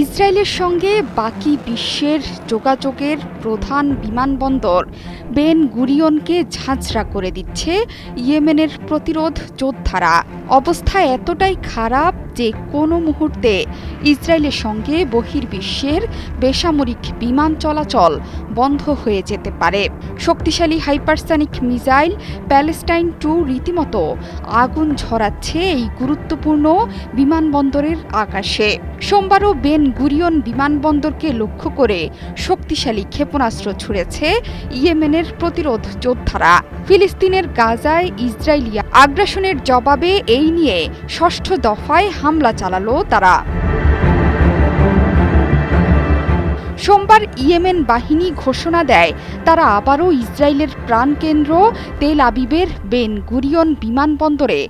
ইসরায়েলের সঙ্গে বাকি বিশ্বের যোগাযোগের প্রধান বিমানবন্দর বেন গুরিয়নকে ঝাঁঝরা করে দিচ্ছে ইয়েমেনের প্রতিরোধ যোদ্ধারা। অবস্থা এতটাই খারাপ যে কোনো মুহূর্তে ইসরায়েলের সঙ্গে বহির্বিশ্বের বেসামরিক বিমান চলাচল বন্ধ হয়ে যেতে পারে। শক্তিশালী হাইপারসনিক মিসাইল প্যালেস্টাইন টু রীতিমতো আগুন ঝরাচ্ছে এই গুরুত্বপূর্ণ বিমানবন্দরের আকাশে। সোমবারও বেন গুরিয়ন বিমানবন্দরকে লক্ষ্য করে শক্তিশালী ক্ষেপণাস্ত্র ছুড়েছে ইয়েমেনের প্রতিরোধ যোদ্ধারা। ফিলিস্তিনের গাজায় ইসরায়েলি আগ্রাসনের জবাবে এই নিয়ে ষষ্ঠ দফায় হামলা চালালো তারা। সোমবার ইয়েমেন বাহিনী ঘোষণা দেয়। তারা আবারও ইসরায়েলের প্রাণকেন্দ্র তেল আবিবের বেন গুরিয়ন বিমানবন্দরে।